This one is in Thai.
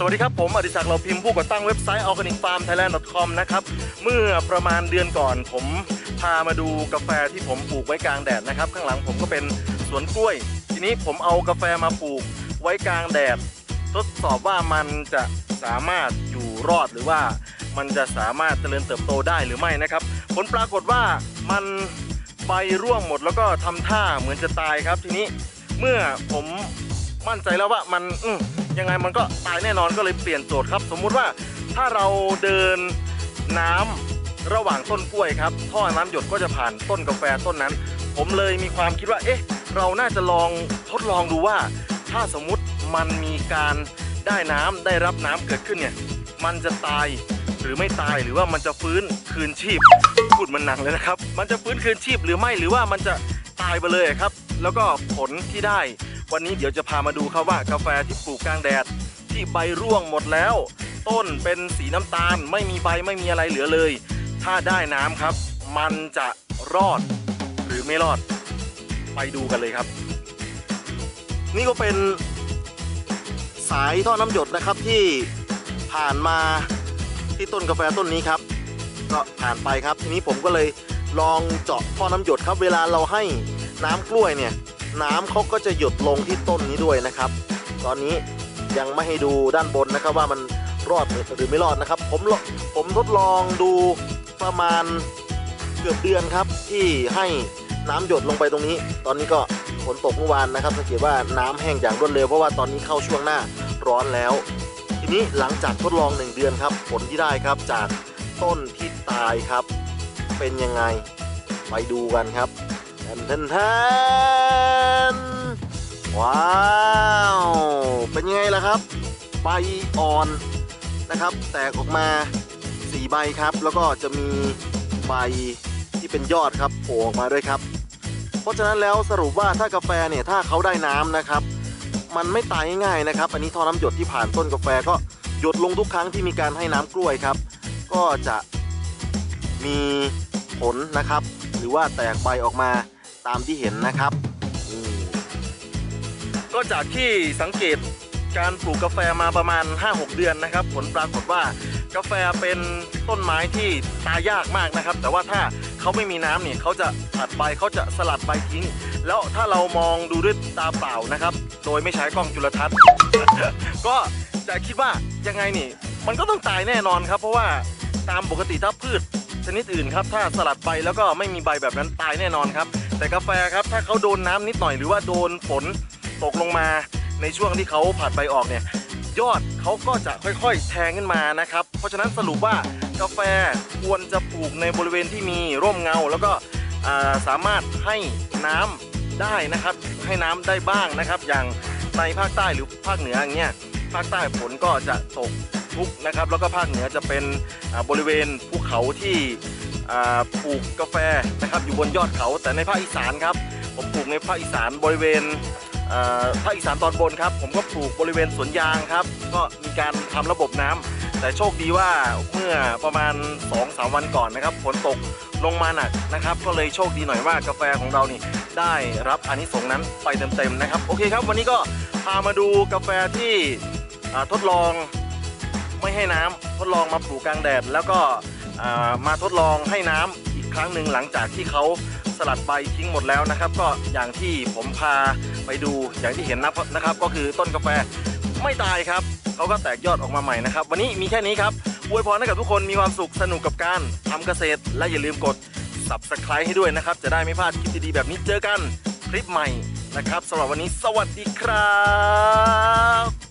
สวัสดีครับ ผมอดิศักดิ์เราพิมพ์ผู้ก่อตั้งเว็บไซต์ organicfarmthailand.com นะครับ เมื่อประมาณเดือนก่อน ผมพามาดูกาแฟที่ผมปลูกไว้กลางแดดนะครับ ข้างหลังผมก็เป็นสวนกล้วย ทีนี้ผมเอากาแฟมาปลูกไว้กลางแดด ทดสอบว่ามันจะสามารถอยู่รอดหรือว่ามันจะสามารถเจริญเติบโตได้หรือไม่นะครับ ผลปรากฏว่ามันใบร่วงหมดแล้วก็ทำท่าเหมือนจะตายครับ ทีนี้เมื่อผม มั่นใจแล้วว่ามันอืยังไงมันก็ตายแน่นอนก็เลยเปลี่ยนโจทย์ครับ สมมุติว่าถ้าเราเดินน้ำระหว่างต้นกล้วยครับท่อน้ำหยดก็จะผ่านต้นกาแฟต้นนั้น ผมเลยมีความคิดว่าเอ๊ะ เราน่าจะลองทดลองดูว่า ถ้าสมมุติมันมีการได้น้ำได้รับน้ำเกิดขึ้นเนี่ยมันจะตายหรือไม่ตายหรือว่ามันจะฟื้นคืนชีพพูดมันหนักเลยนะครับ มันจะฟื้นคืนชีพหรือไม่หรือว่ามันจะตายไปเลยครับ แล้วก็ผลที่ได้ วันนี้เดี๋ยวจะพามาดูครับว่ากาแฟที่ปลูกกลางแดด ที่ใบร่วงหมดแล้ว ต้นเป็นสีน้ำตาล ไม่มีใบไม่มีอะไรเหลือเลย ถ้าได้น้ำครับ มันจะรอดหรือไม่รอด ไปดูกันเลยครับ นี่ก็เป็นสายท่อน้ำหยดนะครับที่ผ่านมาที่ต้นกาแฟต้นนี้ครับ ก็ผ่านไปครับทีนี้ผมก็เลยลองเจาะท่อน้ำหยดครับ เวลาเราให้น้ำกล้วยเนี่ย น้ำเขาก็จะหยดลงที่ต้นนี้ด้วยนะครับ ตอนนี้ยังไม่ให้ดูด้านบนนะครับว่ามันรอดหรือไม่รอดนะครับ ผมลผมทดลองดูประมาณเกือบเดือนครับที่ให้น้ำหยดลงไปตรงนี้ ตอนนี้ก็ฝนตกเมื่อวานนะครับสังเกตว่าน้ำแห้งอย่างรวดเร็วเพราะว่าตอนนี้เข้าช่วงหน้าร้อนแล้ว ทีนี้หลังจากทดลองหนึ่งเดือนครับ ผลที่ได้ครับจากต้นที่ตายครับ เป็นยังไงไปดูกันครับ ทนแทนแทนว้าว เป็นยังไงล่ะครับ ใบอ่อนนะครับ แตกออกมาสี่ใบครับ แล้วก็จะมีใบที่เป็นยอดครับโผล่ออกมาด้วยครับ เพราะฉะนั้นแล้วสรุปว่าถ้ากาแฟเนี่ยถ้าเขาได้น้ำนะครับ มันไม่ตายง่ายๆนะครับ อันนี้ท่อน้ำหยดที่ผ่านต้นกาแฟก็หยดลงทุกครั้งที่มีการให้น้ำกล้วยครับ ก็จะมีผลนะครับ หรือว่าแตกใบออกมา ตามที่เห็นนะครับ ก็จากที่สังเกตการปลูกกาแฟมาประมาณ 5-6 เดือนนะครับ ผลปรากฏว่ากาแฟเป็นต้นไม้ที่ตายยากมากนะครับ แต่ว่าถ้าเขาไม่มีน้ำเนี่ยเขาจะตัดใบเขาจะสลัดใบทิ้ง แล้วถ้าเรามองดูด้วยตาเปล่านะครับ โดยไม่ใช้กล้องจุลทรรศน์ ก็จะคิดว่ายังไงนี่ มันก็ต้องตายแน่นอนครับ เพราะว่าตามปกติถ้าพืชชนิดอื่นครับ ถ้าสลัดใบแล้วก็ไม่มีใบแบบนั้นตายแน่นอนครับ แต่กาแฟครับถ้าเขาโดนน้ำนิดหน่อยหรือว่าโดนฝนตกลงมาในช่วงที่เขาผัดใบออกเนี่ยยอดเขาก็จะค่อยๆ แทงขึ้นมานะครับ เพราะฉะนั้นสรุปว่ากาแฟควรจะปลูกในบริเวณที่มีร่มเงา แล้วก็สามารถให้น้ำได้นะครับ ให้น้ำได้บ้างนะครับ อย่างในภาคใต้หรือภาคเหนืออย่างเงี้ยภาคใต้ฝนก็จะตกทุกนะครับ แล้วก็ภาคเหนือจะเป็นบริเวณภูเขาที่ ปลูกกาแฟนะครับอยู่บนยอดเขาแต่ในภาคอีสานครับ ผมปลูกในภาคอีสานบริเวณภาคอีสานตอนบนครับ ผมก็ปลูกบริเวณสวนยางครับ ก็มีการทำระบบน้ำแต่โชคดีว่าเมื่อประมาณ2-3วันก่อนนะครับฝนตกลงมาหนักนะครับ ก็เลยโชคดีหน่อยว่ากาแฟของเรานี่ได้รับอานิสงส์นั้นไปเต็มๆนะครับ โอเคครับ วันนี้ก็พามาดูกาแฟที่ทดลองไม่ให้น้ำทดลองมาปลูกกลางแดดแล้วก็ มาทดลองให้น้ำอีกครั้งหนึ่งหลังจากที่เขาสลัดใบทิ้งหมดแล้วนะครับ ก็อย่างที่ผมพาไปดูอย่างที่เห็นนะนะครับ ก็คือต้นกาแฟไม่ตายครับเขาก็แตกยอดออกมาใหม่นะครับ วันนี้มีแค่นี้ครับอวยพรให้กับทุกคนมีความสุขสนุกกับการทำเกษตร และอย่าลืมกด subscribe ให้ด้วยนะครับ จะได้ไม่พลาดคลิปดีๆแบบนี้เจอกันคลิปใหม่นะครับสำหรับวันนี้สวัสดีครับ